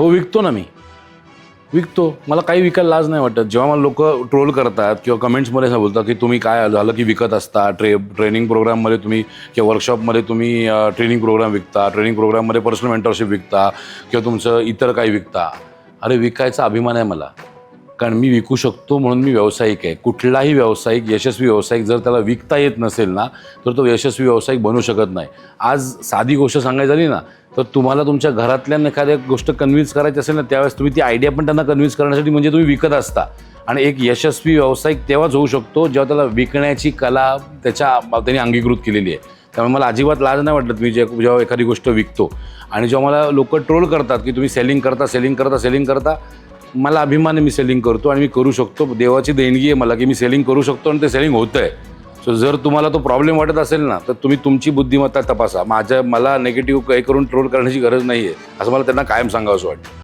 हो विकतो ना मी. विकतो. मला काही विकायला लाज नाही वाटत. जेव्हा मला लोक ट्रोल करतात किंवा कमेंट्समध्ये असं बोलतात की तुम्ही काय झालं की विकत असता ट्रे ट्रेनिंग प्रोग्राममध्ये तुम्ही किंवा वर्कशॉपमध्ये तुम्ही ट्रेनिंग प्रोग्राम विकता ट्रेनिंग प्रोग्राममध्ये पर्सनल मेंटरशिप विकता किंवा तुमचं इतर काही विकता. अरे विकायचा अभिमान आहे मला. कारण मी विकू शकतो म्हणून मी व्यावसायिक आहे. कुठलाही व्यावसायिक यशस्वी व्यावसायिक जर त्याला विकता येत नसेल ना तर तो यशस्वी व्यावसायिक बनू शकत नाही. आज साधी गोष्ट सांगायची झाली ना तर तुम्हाला तुमच्या घरातल्या एखाद्या गोष्ट कन्व्हिन्स करायची असेल ना त्यावेळेस तुम्ही ती आयडिया पण त्यांना कन्व्हिन्स करण्यासाठी म्हणजे तुम्ही विकत असता. आणि एक यशस्वी व्यावसायिक तेव्हाच होऊ शकतो जेव्हा त्याला विकण्याची कला त्याच्या त्यांनी अंगीकृत केलेली आहे. त्यामुळे मला अजिबात लाज नाही वाटत मी जे जेव्हा एखादी गोष्ट विकतो. आणि जेव्हा मला लोक ट्रोल करतात की तुम्ही सेलिंग करता सेलिंग करता सेलिंग करता मला अभिमान आहे मी सेलिंग करतो आणि मी करू शकतो. देवाची देणगी आहे मला की मी सेलिंग करू शकतो आणि ते सेलिंग होतं आहे सो जर तुम्हाला तो प्रॉब्लेम वाटत असेल ना तर तुम्ही तुमची बुद्धिमत्ता तपासा. माझ्या मला नेगेटिव्ह काही करून ट्रोल करण्याची गरज नाही आहे असं मला त्यांना कायम सांगावं असं वाटतं.